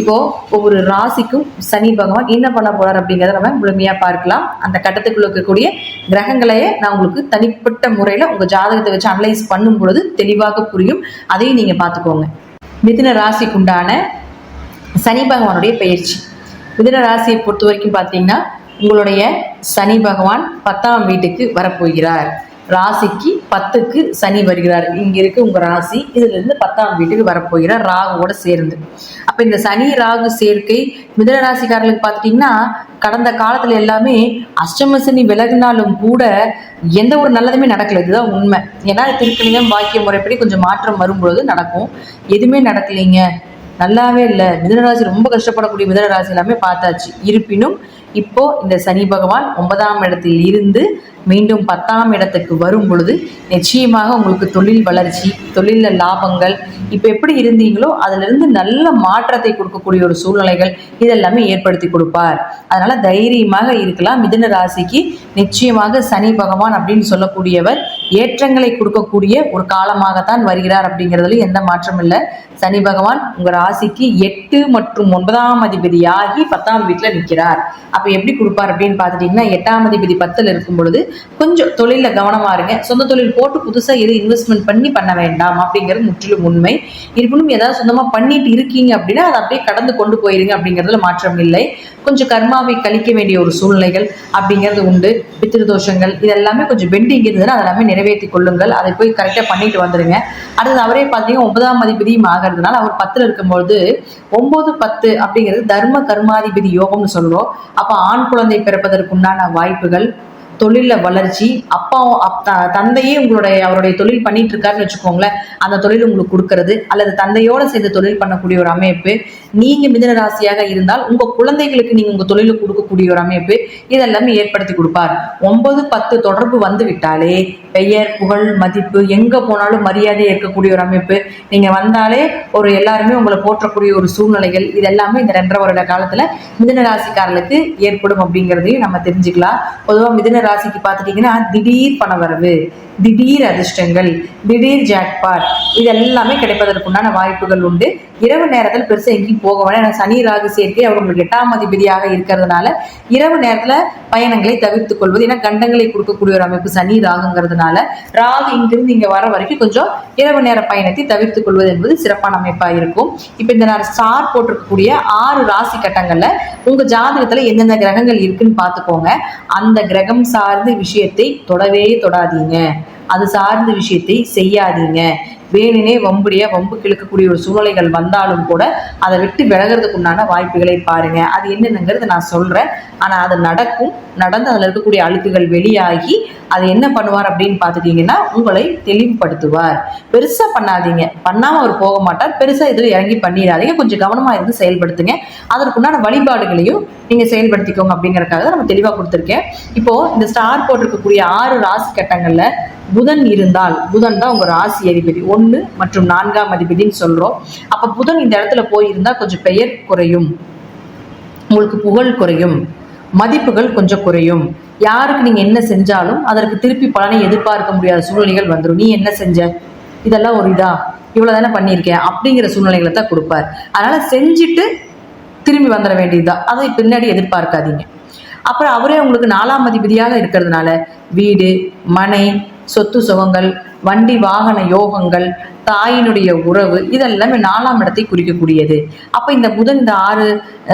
இப்போ ஒவ்வொரு ராசிக்கும் சனி பகவான் என்ன பண்ண போறார் அப்படிங்கிறத நம்ம முழுமையா பார்க்கலாம். அந்த கட்டத்துக்குள்ள இருக்கக்கூடிய கிரகங்களையே நான் உங்களுக்கு தனிப்பட்ட முறையில உங்க ஜாதகத்தை வச்சு அனலைஸ் பண்ணும் பொழுது தெளிவாக புரியும். அதையும் நீங்க பார்த்துக்கோங்க. மிதுன ராசிக்குண்டான சனி பகவானுடைய பயிற்சி. மிதுன ராசியை பொறுத்த வரைக்கும் பார்த்தீங்கன்னா உங்களுடைய சனி பகவான் பத்தாம் வீட்டுக்கு வரப்போகிறார். ராசிக்கு பத்துக்கு சனி வருகிறார். இங்க இருக்கு உங்க ராசி. இதுல இருந்து பத்தாம் வீட்டுக்கு வரப்போகிறார். ராகுவோட சேர்ந்து. அப்ப இந்த சனி ராகு சேர்க்கை மிதன ராசிக்காரர்களுக்கு பார்த்துட்டீங்கன்னா கடந்த காலத்துல எல்லாமே அஷ்டம சனி விலகினாலும் கூட எந்த ஒரு நல்லதுமே நடக்கல. இதுதான் உண்மை. ஏன்னா திருக்கணிதம் வாக்கிய முறைப்படி கொஞ்சம் மாற்றம் வரும்பொழுது நடக்கும். எதுவுமே நடக்கலைங்க. நல்லாவே இல்லை. மிதனராசி ரொம்ப கஷ்டப்படக்கூடிய மிதனராசி எல்லாமே பார்த்தாச்சு. இருப்பினும் இப்போ இந்த சனி பகவான் ஒன்பதாம் இடத்தில் இருந்து மீண்டும் பத்தாம் இடத்துக்கு வரும் பொழுது நிச்சயமாக உங்களுக்கு தொழில் வளர்ச்சி தொழிலில் லாபங்கள் இப்போ எப்படி இருந்தீங்களோ அதிலிருந்து நல்ல மாற்றத்தை கொடுக்கக்கூடிய ஒரு சூழ்நிலைகள் இதெல்லாமே ஏற்படுத்தி கொடுப்பார். அதனால தைரியமாக இருக்கலாம். மிதுன ராசிக்கு நிச்சயமாக சனி பகவான் அப்படின்னு சொல்லக்கூடியவர் ஏற்றங்களை கொடுக்கக்கூடிய ஒரு காலமாகத்தான் வருகிறார் அப்படிங்கிறதுல எந்த மாற்றமும் இல்லை. சனி பகவான் உங்க ராசிக்கு எட்டு மற்றும் ஒன்பதாம் அதிபதியாகி பத்தாம் வீட்டில் நிற்கிறார் அப்போ எப்படி கொடுப்பார் அப்படின்னு பார்த்துட்டீங்கன்னா எட்டாம் அதிபதி பத்தில் இருக்கும் பொழுது கொஞ்சம் தொழிலில் கவனமா இருங்க. சொந்த தொழில் போட்டு புதுசாக எது இன்வெஸ்ட்மெண்ட் பண்ணி பண்ண வேண்டாம் அப்படிங்கிறது முற்றிலும் உண்மை. இருப்பினும் ஏதாவது சொந்தமாக பண்ணிட்டு இருக்கீங்க அப்படின்னா அதை அப்படியே கடந்து கொண்டு போயிருங்க அப்படிங்கிறதுல மாற்றம் இல்லை. கொஞ்சம் கர்மாவை கழிக்க வேண்டிய ஒரு சூழ்நிலைகள் அப்படிங்கிறது உண்டு. பித்திருதோஷங்கள் இதெல்லாமே கொஞ்சம் பெண்டிங் இருந்ததுன்னா அதெல்லாமே நிறைவேற்றி கொள்ளுங்கள். அதை போய் கரெக்டாக பண்ணிட்டு வந்துடுங்க அடுத்தது அவரே பார்த்தீங்கன்னா ஒன்பதாம் அதிபதியும் ஆகிறதுனால அவர் பத்தில் இருக்கும்போது ஒன்பது பத்து அப்படிங்கிறது தர்ம கர்மாதிபதி யோகம்னு சொல்கிறோம் அப்போ ஆண் குழந்தை பிறப்பதற்குண்டான வாய்ப்புகள் தொழிலில் வளர்ச்சி அப்பாவும் அப் தந்தையே உங்களுடைய அவருடைய தொழில் பண்ணிட்டு இருக்காருன்னு வச்சுக்கோங்களேன். அந்த தொழில் உங்களுக்கு கொடுக்கறது அல்லது தந்தையோட சேர்ந்து தொழில் பண்ணக்கூடிய ஒரு அமைப்பு நீங்க மிதன ராசியாக இருந்தால் உங்க குழந்தைகளுக்கு நீங்க உங்க தொழிலை கொடுக்கக்கூடிய ஒரு அமைப்பு இதெல்லாமே ஏற்படுத்தி கொடுப்பார். ஒன்பது பத்து தொடர்பு வந்து விட்டாலே பெயர் புகழ் மதிப்பு எங்க போனாலும் மரியாதை இருக்கக்கூடிய ஒரு அமைப்பு. நீங்க வந்தாலே ஒரு எல்லாருமே உங்களை போற்றக்கூடிய ஒரு சூழ்நிலைகள் இதெல்லாமே இந்த ரெண்டரை வருட காலத்துல மிதன ராசிக்காரர்களுக்கு ஏற்படும் அப்படிங்கிறதையும் நம்ம தெரிஞ்சுக்கலாம். பொதுவாக மிதன ராசிக்கு பார்த்துட்டீங்கன்னா திடீர் பணவரவு திடீர் அதிர்ஷ்டங்கள் திடீர் ஜாக்பாட் இது எல்லாமே கிடைப்பதற்குண்டான வாய்ப்புகள் உண்டு. இரவு நேரத்தில் பெருசாக எங்கேயும் போக வேணாம். ஏன்னா சனி ராகு சேர்க்கை அவர் உங்களுக்கு எட்டாம் அதிபதியாக இருக்கிறதுனால இரவு நேரத்தில் பயணங்களை தவிர்த்து கொள்வது ஏன்னா கண்டங்களை கொடுக்கக்கூடிய ஒரு அமைப்பு சனி ராகுங்கிறதுனால ராகு இங்கிருந்து இங்கே வர வரைக்கும் கொஞ்சம் இரவு நேர பயணத்தை தவிர்த்து கொள்வது என்பது சிறப்பான அமைப்பாக இருக்கும். இப்போ இந்த நான் ஸ்டார் போட்டிருக்கக்கூடிய ஆறு ராசி கட்டங்களில் உங்கள் ஜாதகத்தில் எந்தெந்த கிரகங்கள் இருக்குன்னு பார்த்துக்கோங்க. அந்த கிரகம் சார்ந்த விஷயத்தை தொடவே தொடாதீங்க. அது சார்ந்த விஷயத்தை செய்யாதீங்க. வேணினே வம்புடைய வம்பு கிழக்கக்கூடிய ஒரு சூழ்நிலைகள் வந்தாலும் கூட அதை விட்டு விலகிறதுக்கு உண்டான வாய்ப்புகளை பாருங்க. அது என்னென்னங்கிறது நான் சொல்றேன். ஆனா அது நடக்கும். நடந்து அதில் இருக்கக்கூடிய அழுக்குகள் வெளியாகி அது என்ன பண்ணுவார் அப்படின்னு பார்த்துட்டீங்கன்னா உங்களை தெளிவுபடுத்துவார். பெருசாக பண்ணாதீங்க. பண்ணாமல் அவர் போக மாட்டார். பெருசாக இதில் இறங்கி பண்ணிடாதீங்க. கொஞ்சம் கவனமாக இருந்து செயல்படுத்துங்க. அதற்குண்டான வழிபாடுகளையும் நீங்கள் செயல்படுத்திக்கோங்க அப்படிங்கிறக்காக நம்ம தெளிவாக கொடுத்துருக்கேன். இப்போது இந்த ஸ்டார் போட்டிருக்கக்கூடிய ஆறு ராசி கட்டங்களில் புதன் இருந்தால் புதன் தான் உங்க ராசி அதிபதி. ஒன்று மற்றும் நான்காம் அதிபதின்னு சொல்றோம். அப்ப புதன் இந்த இடத்துல போயிருந்தா கொஞ்சம் பெயர் குறையும். உங்களுக்கு புகழ் குறையும். மதிப்புகள் கொஞ்சம் குறையும். யாருக்கு நீங்க என்ன செஞ்சாலும் அதற்கு திருப்பி பலனை எதிர்பார்க்க முடியாத சூழ்நிலைகள் வந்துடும் நீ என்ன செஞ்ச? இதெல்லாம் ஒரு இதா? இவ்வளோ தானே பண்ணியிருக்கேன் அப்படிங்கிற சூழ்நிலைகளை தான் கொடுப்பார். அதனால செஞ்சுட்டு திரும்பி வந்துட வேண்டியதுதான் அதை பின்னாடி எதிர்பார்க்காதீங்க. அப்புறம் அவரே உங்களுக்கு நாலாம் அதிபதியாக இருக்கிறதுனால வீடு மனை சொத்து சுகங்கள் வண்டி வாகன யோகங்கள் தாயினுடைய உறவு இதெல்லாமே நாலாம் இடத்தை குறிக்கக்கூடியது. அப்போ இந்த புதன் இந்த ஆறு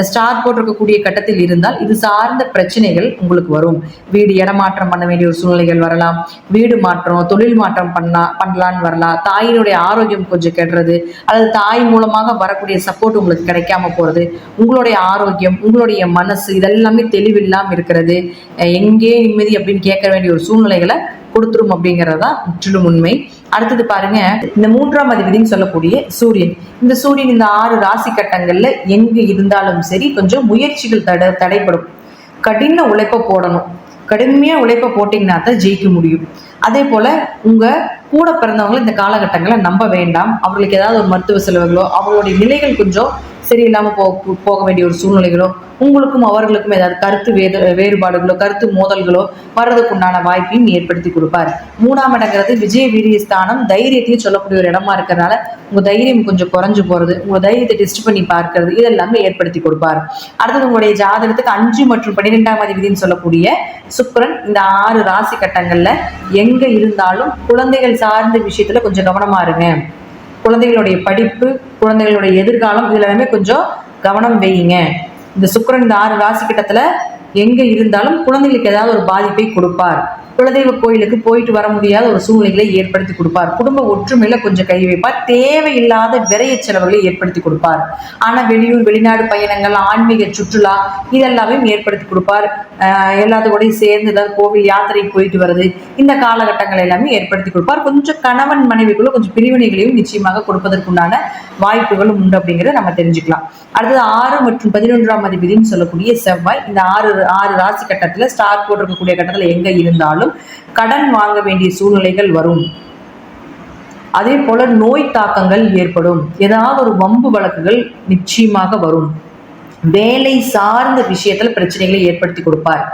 ஸ்டார் போட்டிருக்கக்கூடிய கட்டத்தில் இருந்தால் இது சார்ந்த பிரச்சனைகள் உங்களுக்கு வரும். வீடு இடமாற்றம் பண்ண வேண்டிய ஒரு சூழ்நிலைகள் வரலாம். வீடு மாற்றம் தொழில் மாற்றம் பண்ணா பண்ணலான்னு வரலாம் தாயினுடைய ஆரோக்கியம் கொஞ்சம் கெடுறது அல்லது தாய் மூலமாக வரக்கூடிய சப்போர்ட் உங்களுக்கு கிடைக்காம போகிறது உங்களுடைய ஆரோக்கியம் உங்களுடைய மனசு இதெல்லாமே தெளிவில்லாமல் இருக்கிறது. எங்கே நிம்மதி அப்படின்னு கேட்க வேண்டிய ஒரு சூழ்நிலைகளை கொடுத்துரும் அப்படிங்கிறது தான் முற்றிலும் உண்மை. அடுத்தது பாருங்க இந்த மூன்றாம் அதிபதினு சொல்லக்கூடிய சூரியன். இந்த சூரியன் இந்த ஆறு ராசி கட்டங்கள்ல எங்கு இருந்தாலும் சரி கொஞ்சம் முயற்சிகள் தடை தடைப்படும் கடின உழைப்பை போடணும். கடுமையா உழைப்பை போட்டிங்கன்னா தான் ஜெயிக்க முடியும். அதே போல உங்க கூட பிறந்தவங்களை இந்த காலகட்டங்களை நம்ப வேண்டாம். அவர்களுக்கு ஏதாவது ஒரு மருத்துவ செலவுகளோ அவங்களுடைய நிலைகள் கொஞ்சம் சரியில்லாமல் போக போக வேண்டிய ஒரு சூழ்நிலைகளோ உங்களுக்கும் அவர்களுக்கும் ஏதாவது கருத்து வேத வேறுபாடுகளோ கருத்து மோதல்களோ வர்றதுக்குண்டான வாய்ப்பையும் ஏற்படுத்தி கொடுப்பார். மூணாம் இடங்கிறது விஜய வீரிய ஸ்தானம் தைரியத்தையும் சொல்லக்கூடிய ஒரு இடமா இருக்கிறதுனால உங்க தைரியம் கொஞ்சம் குறைஞ்சு போறது உங்க தைரியத்தை டெஸ்ட் பண்ணி பார்க்கறது இதெல்லாமே ஏற்படுத்தி கொடுப்பார். அடுத்தது உங்களுடைய ஜாதகத்துக்கு அஞ்சு மற்றும் பன்னிரெண்டாம் அதிபதினு சொல்லக்கூடிய சுக்கரன் இந்த ஆறு ராசி கட்டங்கள்ல எங்க இருந்தாலும் குழந்தைகள் சார்ந்த விஷயத்துல கொஞ்சம் கவனமா இருங்க. குழந்தைகளுடைய படிப்பு குழந்தைகளுடைய எதிர்காலம் இதுல எல்லாமே கொஞ்சம் கவனம் வையுங்க. இந்த சுக்கிரன் இந்த ஆறு ராசி கிட்டத்தில் எங்க இருந்தாலும் குழந்தைகளுக்கு ஏதாவது ஒரு பாதிப்பை கொடுப்பார். குலதெய்வ கோயிலுக்கு போயிட்டு வர முடியாத ஒரு சூழ்நிலைகளை ஏற்படுத்தி கொடுப்பார். குடும்ப ஒற்றுமையில கொஞ்சம் கை வைப்பார். தேவையில்லாத விரைய செலவுகளை ஏற்படுத்தி கொடுப்பார். ஆனா வெளியூர் வெளிநாடு பயணங்கள் ஆன்மீக சுற்றுலா இதெல்லாமே ஏற்படுத்தி கொடுப்பார். ஆஹ் சேர்ந்து ஏதாவது கோவில் யாத்திரை போயிட்டு வருது இந்த காலகட்டங்கள் எல்லாமே ஏற்படுத்தி கொடுப்பார். கொஞ்சம் கணவன் மனைவிக்குள்ள கொஞ்சம் பிரிவினைகளையும் நிச்சயமாக கொடுப்பதற்குண்டான வாய்ப்புகளும் உண்டு அப்படிங்கிறத நம்ம தெரிஞ்சுக்கலாம். அடுத்தது ஆறு மற்றும் பதினொன்றாம் அதிபதினு சொல்லக்கூடிய செவ்வாய். இந்த ஆறு ஆறு ராசி கட்டத்துல ஸ்டார் போட்டிருக்கக்கூடிய கட்டத்துல எங்க இருந்தாலும் கடன் வாங்க வேண்டிய சூழ்நிலைகள் வரும். அதே போல நோய் தாக்கங்கள் ஏற்படும். ஏதாவது ஒரு வம்பு வழக்குகள் நிச்சயமாக வரும். வேலை சார்ந்த விஷயத்துல பிரச்சனைகளை ஏற்படுத்தி கொடுப்பார்.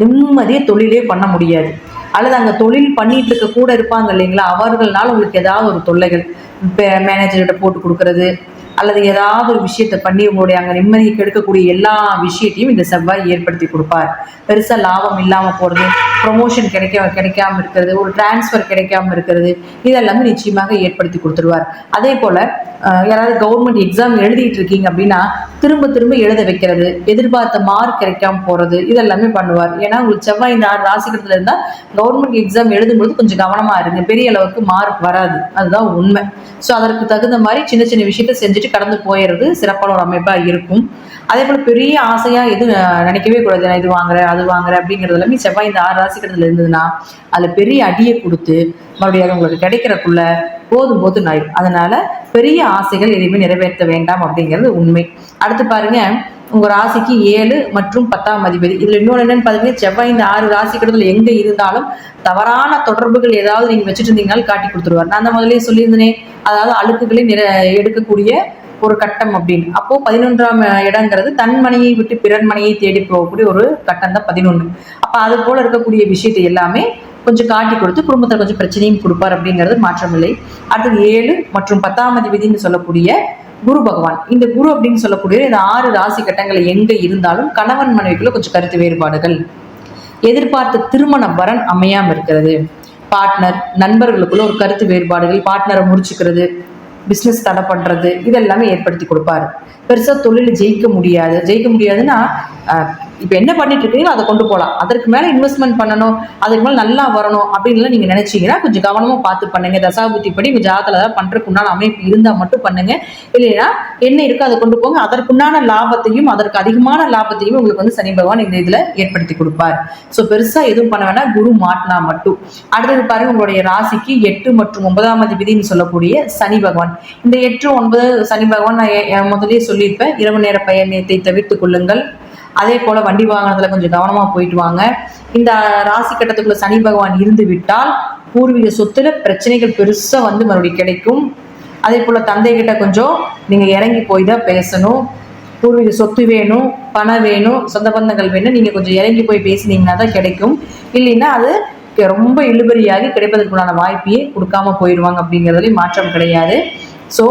நிம்மதியை தொழிலே பண்ண முடியாது. அல்லது அங்க தொழில் பண்ணிட்டு இருக்க கூட இருப்பாங்க இல்லைங்களா? அவர்களால் உங்களுக்கு ஏதாவது ஒரு தொல்லைகள் மேனேஜர்கிட்ட போட்டு கொடுக்கறது அல்லது ஏதாவது ஒரு விஷயத்தை பண்ணி உங்களுடைய அங்கே நிம்மதியை கெடுக்கக்கூடிய எல்லா விஷயத்தையும் இந்த செவ்வாய் ஏற்படுத்தி கொடுப்பார். பெருசாக லாபம் இல்லாமல் போகிறது ப்ரொமோஷன் கிடைக்க கிடைக்காம இருக்கிறது ஒரு டிரான்ஸ்ஃபர் கிடைக்காம இருக்கிறது இதெல்லாமே நிச்சயமாக ஏற்படுத்தி கொடுத்துருவார். அதே போல் யாராவது கவர்மெண்ட் எக்ஸாம் எழுதிட்டு இருக்கீங்க அப்படின்னா திரும்ப திரும்ப எழுத வைக்கிறது எதிர்பார்த்த மார்க் கிடைக்காம போகிறது இதெல்லாமே பண்ணுவார். ஏன்னா உங்களுக்கு செவ்வாய் இந்த ராசிக்கிறதுல இருந்தால் கவர்மெண்ட் எக்ஸாம் எழுதும்போது கொஞ்சம் கவனமாக இருங்க. பெரிய அளவுக்கு மார்க் வராது. அதுதான் உண்மை. ஸோ அதற்கு தகுந்த மாதிரி சின்ன சின்ன விஷயத்த செஞ்சுட்டு கடந்து போயிடுறது சிறப்பான ஒரு அமைப்பாக இருக்கும். அதே போல் பெரிய ஆசையாக எது நினைக்கவே கூடாது. நான் இது வாங்குறேன் அது வாங்குறேன் அப்படிங்கிறது எல்லாமே செவ்வாய் இந்த ஆறு ராசிக்கிறதுல இருந்ததுன்னா அதில் பெரிய அடியை கொடுத்து மறுபடியும் அது உங்களுக்கு கிடைக்கிறக்குள்ள போதும் போதும் ஆயிடும் அதனால பெரிய ஆசைகள் எதையுமே நிறைவேற்ற வேண்டாம் அப்படிங்கிறது உண்மை. அடுத்து பாருங்க உங்க ராசிக்கு ஏழு மற்றும் பத்தாம் அதிபதி. இதுல இன்னொன்று என்னன்னு பாத்தீங்கன்னா செவ்வாய் இந்த ஆறு ராசிக்கிறதுல எங்க இருந்தாலும் தவறான தொடர்புகள் ஏதாவது நீங்க வச்சுட்டு இருந்தீங்கனாலும் காட்டி கொடுத்துருவார். நான் அந்த முதலே சொல்லியிருந்தேனே அதாவது அழுக்குகளை நிற எடுக்கக்கூடிய ஒரு கட்டம் அப்படின்னு. அப்போ பதினொன்றாம் இடங்கிறது தன் மனையை விட்டு பிறர் மனையை தேடி போகக்கூடிய ஒரு கட்டம் தான் பதினொன்று அப்போ அது போல இருக்கக்கூடிய விஷயத்தை எல்லாமே கொஞ்சம் காட்டி கொடுத்து குடும்பத்தில் கொஞ்சம் பிரச்சனையும் கொடுப்பார் அப்படிங்கிறது மாற்றமில்லை. அடுத்தது ஏழு மற்றும் பத்தாம் அதிபதினு சொல்லக்கூடிய குரு பகவான். இந்த குரு அப்படின்னு சொல்லக்கூடிய இந்த ஆறு ராசி கட்டங்கள் எங்க இருந்தாலும் கணவன் மனைவிக்குள்ள கொஞ்சம் கருத்து வேறுபாடுகள். எதிர்பார்த்த திருமண வரன் அமையாம இருக்கிறது. பார்ட்னர் நண்பர்களுக்குள்ள ஒரு கருத்து வேறுபாடுகள் பார்ட்னரை முடிச்சுக்கிறது பிஸ்னஸ் தடை பண்ணுறது இதெல்லாமே ஏற்படுத்தி கொடுப்பாரு. பெருசா தொழில் ஜெயிக்க முடியாது. ஜெயிக்க முடியாதுன்னா இப்போ இப்ப என்ன பண்ணிட்டு இருக்கீங்களோ அதை கொண்டு போகலாம் அதற்கு மேல இன்வெஸ்ட்மெண்ட் பண்ணணும் அதுக்கு மேல நல்லா வரணும் அப்படின்லாம் நீங்க நினைச்சீங்கன்னா கொஞ்சம் கவனமா பார்த்து பண்ணுங்க. தசாபுத்தி படி உங்க ஜாதத்துல ஏதாவது பண்றதுக்கு அமைப்பு இருந்தா மட்டும் பண்ணுங்க. இல்லைன்னா என்ன இருக்கோ அதை கொண்டு போங்க. அதற்குண்டான லாபத்தையும் அதற்கு அதிகமான லாபத்தையும் உங்களுக்கு வந்து சனி பகவான் இந்த இதுல ஏற்படுத்தி கொடுப்பார். ஸோ பெருசா எதுவும் பண்ண வேணாம். குரு மாட்டினா மட்டும். அடுத்தது பாருங்க உங்களுடைய ராசிக்கு எட்டு மற்றும் ஒன்பதாம் அதிபதினு சொல்லக்கூடிய சனி பகவான். இந்த எட்டு ஒன்பது சனி பகவான் நான் முதலே சொல்லி சொல்லியிருப்பேன். இரவு நேர பயணத்தை தவிர்த்துக் கொள்ளுங்கள். அதே போல வண்டி வாகனத்துல கொஞ்சம் கவனமா போயிட்டு வாங்க. இந்த ராசி கட்டத்துக்குள்ள சனி பகவான் இருந்து விட்டால் பூர்வீக சொத்துல பிரச்சனைகள் பெருசா வந்து மறுபடியும் கிடைக்கும். அதே போல தந்தை கிட்ட கொஞ்சம் நீங்க இறங்கி போய் தான் பேசணும். பூர்வீக சொத்து வேணும் பணம் வேணும் சொந்த பந்தங்கள் வேணும். நீங்க கொஞ்சம் இறங்கி போய் பேசினீங்கன்னா தான் கிடைக்கும். இல்லைன்னா அது ரொம்ப இழுபறியாகி கிடைப்பதற்குண்டான வாய்ப்பையே கொடுக்காம போயிடுவாங்க அப்படிங்கிறதுலேயும் மாற்றம் கிடையாது. ஸோ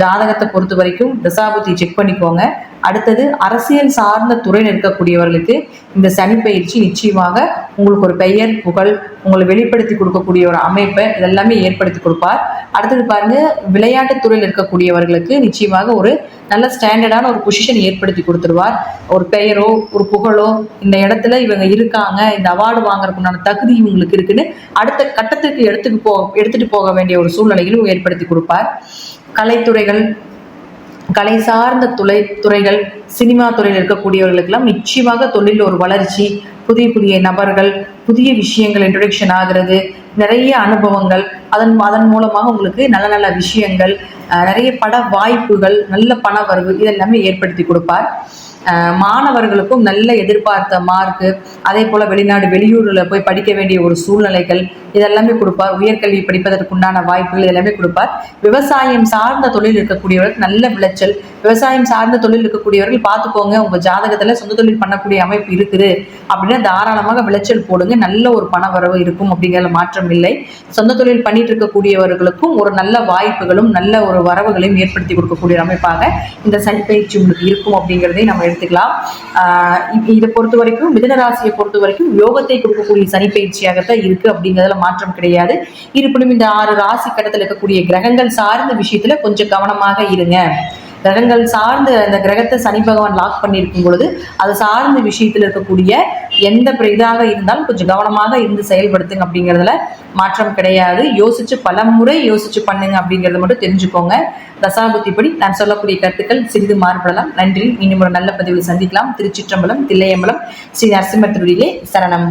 ஜாதகத்தை பொறுத்த வரைக்கும் தசாபுத்தி செக் பண்ணிக்கோங்க. அடுத்தது அரசியல் சார்ந்த துறையில் இருக்கக்கூடியவர்களுக்கு இந்த சனி பயிற்சி நிச்சயமாக உங்களுக்கு ஒரு பெயர் புகழ் உங்களை வெளிப்படுத்தி கொடுக்கக்கூடிய ஒரு அமைப்பை இதெல்லாமே ஏற்படுத்தி கொடுப்பார். அடுத்தது பாருங்க விளையாட்டு துறையில் இருக்கக்கூடியவர்களுக்கு நிச்சயமாக ஒரு நல்ல ஸ்டாண்டர்டான ஒரு பொசிஷன் ஏற்படுத்தி கொடுத்துருவார் ஒரு பெயரோ ஒரு புகழோ இந்த இடத்துல இவங்க இருக்காங்க இந்த அவார்டு வாங்குறதுக்குண்டான தகுதி இவங்களுக்கு இருக்குன்னு அடுத்த கட்டத்துக்கு எடுத்துக்கு போ எடுத்துட்டு போக வேண்டிய ஒரு சூழ்நிலைகளும் ஏற்படுத்தி கொடுப்பார். கலைத்துறைகள் கலை சார்ந்த துறை துறைகள் சினிமா துறையில் இருக்கக்கூடியவர்களுக்கெல்லாம் நிச்சயமாக தொழில் ஒரு வளர்ச்சி புதிய புதிய நபர்கள் புதிய விஷயங்கள் இன்ட்ரொடக்ஷன் ஆகிறது நிறைய அனுபவங்கள். அதன் அதன் மூலமாக உங்களுக்கு நல்ல நல்ல விஷயங்கள் நிறைய பட வாய்ப்புகள் நல்ல பண வரவு இதெல்லாமே ஏற்படுத்தி கொடுப்பார். மாணவர்களுக்கும் நல்ல எதிர்பார்த்த மார்க்கு அதே போல் வெளிநாடு வெளியூரில் போய் படிக்க வேண்டிய ஒரு சூழ்நிலைகள் இதெல்லாமே கொடுப்பார். உயர்கல்வி படிப்பதற்குண்டான வாய்ப்புகள் எல்லாமே கொடுப்பார். விவசாயம் சார்ந்த தொழில் இருக்கக்கூடியவர்களுக்கு நல்ல விளைச்சல். விவசாயம் சார்ந்த தொழில் இருக்கக்கூடியவர்கள் பார்த்துக்கோங்க உங்க ஜாதகத்துல சொந்த தொழில் பண்ணக்கூடிய அமைப்பு இருக்குது. அப்படின்னா தாராளமாக விளைச்சல் போடுங்க. நல்ல ஒரு பண வரவு இருக்கும் அப்படிங்கிற மாற்றம் இல்லை. சொந்த தொழில் பண்ணிட்டு இருக்கக்கூடியவர்களுக்கும் ஒரு நல்ல வாய்ப்புகளும் நல்ல ஒரு வரவுகளையும் ஏற்படுத்தி கொடுக்கக்கூடிய அமைப்பாக இந்த சனி பயிற்சி உங்களுக்கு இருக்கும் அப்படிங்கிறதையும் நம்ம எடுத்துக்கலாம். இதை பொறுத்த வரைக்கும் மிதனராசியை பொறுத்த வரைக்கும் யோகத்தை கொடுக்கக்கூடிய சனி பயிற்சியாகத்தான் இருக்கு அப்படிங்கிறதுல மாற்றம் கிடையாது. இருப்பினும் இந்த ஆறு ராசி கட்டத்தில் இருக்கக்கூடிய கிரகங்கள் சார்ந்த விஷயத்துல கொஞ்சம் கவனமாக இருங்க. கிரகங்கள் சார்ந்த அந்த கிரகத்தை சனி பகவான் லாக் பண்ணியிருக்கும் பொழுது அது சார்ந்த விஷயத்தில் இருக்கக்கூடிய எந்த இதாக இருந்தாலும் கொஞ்சம் கவனமாக இருந்து செயல்படுத்துங்க அப்படிங்கிறதுல மாற்றம் கிடையாது. யோசிச்சு பல முறை யோசிச்சு பண்ணுங்க அப்படிங்கிறத மட்டும் தெரிஞ்சுக்கோங்க. தசாபுத்திப்படி நான் சொல்லக்கூடிய கருத்துக்கள் சிறிது மாறுபடலாம். நன்றி. இன்னும் ஒரு நல்ல பதிவில் சந்திக்கலாம். திருச்சிற்றம்பலம் தில்லையம்பலம் ஸ்ரீ நரசிம்மர் சரணம்.